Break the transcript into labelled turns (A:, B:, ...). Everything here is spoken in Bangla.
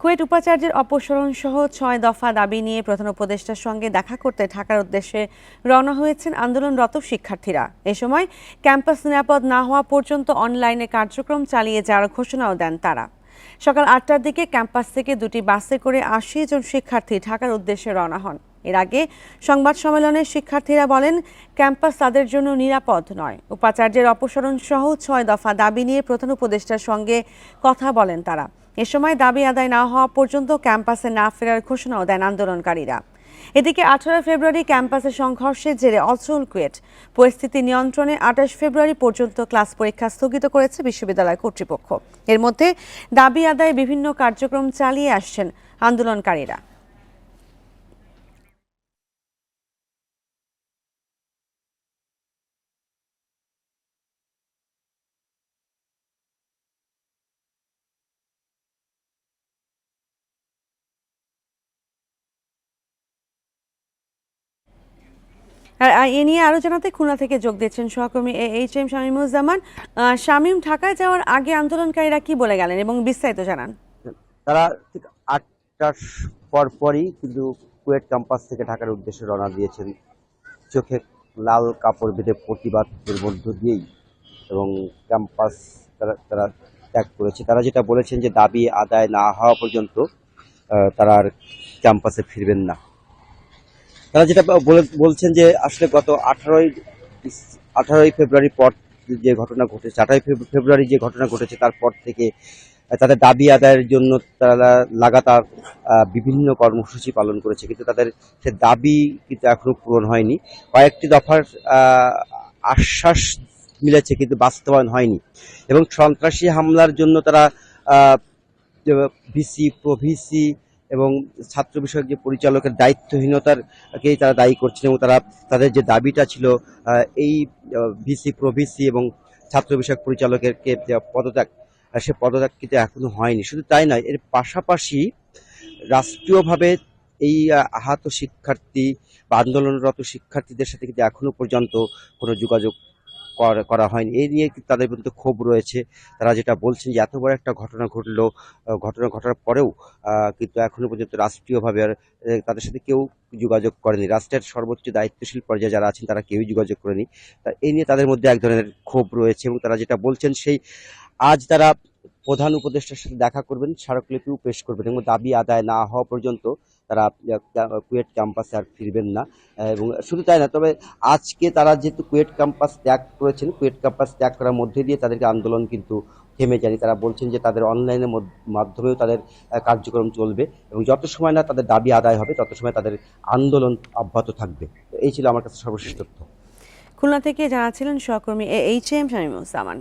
A: কুয়েট উপাচার্যের অপসারণ সহ ছয় দফা দাবি নিয়ে প্রধান উপদেষ্টার সঙ্গে দেখা করতে ঢাকার উদ্দেশ্যে রওনা হয়েছেন আন্দোলনরত শিক্ষার্থীরা। এ সময় ক্যাম্পাস নিরাপদ না হওয়া পর্যন্ত অনলাইনে কার্যক্রম চালিয়ে যাওয়ার ঘোষণাও দেন তারা। সকাল আটটার দিকে ক্যাম্পাস থেকে দুটি বাসে করে আশি জন শিক্ষার্থী ঢাকার উদ্দেশ্যে রওনা হন। এর আগে সংবাদ সম্মেলনে শিক্ষার্থীরা বলেন, ক্যাম্পাস তাদের জন্য নিরাপদ নয়। উপাচার্যের অপসারণ সহ ছয় দফা দাবি নিয়ে প্রধান উপদেষ্টার সঙ্গে কথা বলেন তারা। এ সময় দাবি আদায় না হওয়া পর্যন্ত ক্যাম্পাসে না ফেরার ঘোষণাও দেন আন্দোলনকারীরা। এদিকে আঠারো ফেব্রুয়ারি ক্যাম্পাসে সংঘর্ষের জেরে অচল কুয়েট। পরিস্থিতি নিয়ন্ত্রণে আঠাশ ফেব্রুয়ারি পর্যন্ত ক্লাস পরীক্ষা স্থগিত করেছে বিশ্ববিদ্যালয় কর্তৃপক্ষ। এর মধ্যে দাবি আদায় বিভিন্ন কার্যক্রম চালিয়ে আসছেন আন্দোলনকারীরা। এ নিয়ে আরও জানাতে খুলনা থেকে যোগ দিচ্ছেন সহকর্মী এইচ এম শামীমুজ্জামান। শামীম, ঢাকায় যাওয়ার আগে আন্দোলনকারীরা কি বলে গেলেন এবং বিস্তারিত জানান।
B: তারা ঠিক আটটার পর পরই কিন্তু কুয়েট ক্যাম্পাস থেকে ঢাকার উদ্দেশ্যে রওনা দিয়েছেন। চোখে লাল কাপড় বেঁধে প্রতিবাদের মধ্য দিয়েই এবং ক্যাম্পাস তারা তারা ত্যাগ করেছে। তারা যেটা বলেছেন যে দাবি আদায় না হওয়া পর্যন্ত তারা আর ক্যাম্পাসে ফিরবেন না। তারা যেটা বলে- বলছেন যে আসলে গত আঠারোই আঠারোই ফেব্রুয়ারি পর যে ঘটনা ঘটেছে, আঠারোই ফেব্রুয়ারি যে ঘটনা ঘটেছে তারপর থেকে তাদের দাবি আদায়ের জন্য তারা লাগাতার বিভিন্ন কর্মসূচি পালন করেছে, কিন্তু তাদের সে দাবি কিন্তু এখনও পূরণ হয়নি। কয়েকটি দফার আশ্বাস মিলেছে কিন্তু বাস্তবায়ন হয়নি এবং সন্ত্রাসী হামলার জন্য তারা ভিসি প্রভিসি এবং ছাত্র বিষয়ক যে পরিচালকের দায়িত্বহীনতারকেই তারা দায়ী করছেন এবং তারা তাদের যে দাবিটা ছিল এই ভিসি প্রভিসি এবং ছাত্র বিষয়ক পরিচালকের কে যে পদত্যাগ সে পদত্যাগ কিন্তু এখনও হয়নি। শুধু তাই নয় এর পাশাপাশি রাষ্ট্রীয়ভাবে এই আহ, আহত শিক্ষার্থী বা আন্দোলনরত শিক্ষার্থীদের সাথে কিন্তু এখনও পর্যন্ত কোনো যোগাযোগ করা- হয়নি। এই নিয়ে তাদের মধ্যে ক্ষোভ রয়েছে? তারা যেটা বলছেন যে, এত বড় একটা ঘটনা ঘটলো ঘটনা ঘটার পরেও কিন্তু এখনও পর্যন্ত রাষ্ট্রীয়ভাবে আর তাদের সাথে কেউ যোগাযোগ করেনি। রাষ্ট্রের সর্বোচ্চ দায়িত্বশীল পর্যায়ে যারা আছেন, তারা কেউই যোগাযোগ করেনি। তা এই নিয়ে তাদের মধ্যে এক ধরনের ক্ষোভ রয়েছে এবং তারা যেটা বলছেন, সেই আজ তারা প্রধান উপদেষ্টার সাথে দেখা করবেন, স্মারকলিপিও পেশ করবেন এবং দাবি আদায় না হওয়া পর্যন্ত তারা কুয়েট ক্যাম্পাসে আর ফিরবেন না। এবং শুধু তাই না, তবে আজকে তারা যেহেতু কুয়েট ক্যাম্পাস ত্যাগ করেছেন, কুয়েট ক্যাম্পাস ত্যাগ করার মধ্যে দিয়ে তাদেরকে আন্দোলন কিন্তু থেমে যায়নি। তারা বলছেন যে তাদের অনলাইনের মাধ্যমেও তাদের কার্যক্রম চলবে এবং যত সময় না তাদের দাবি আদায় হবে, তত সময় তাদের আন্দোলন অব্যাহত থাকবে। এই ছিল আমার কাছে সর্বশেষ তথ্য।
A: খুলনা থেকে জানাচ্ছিলেন সহকর্মী এইচ এম শামীমুজ্জামান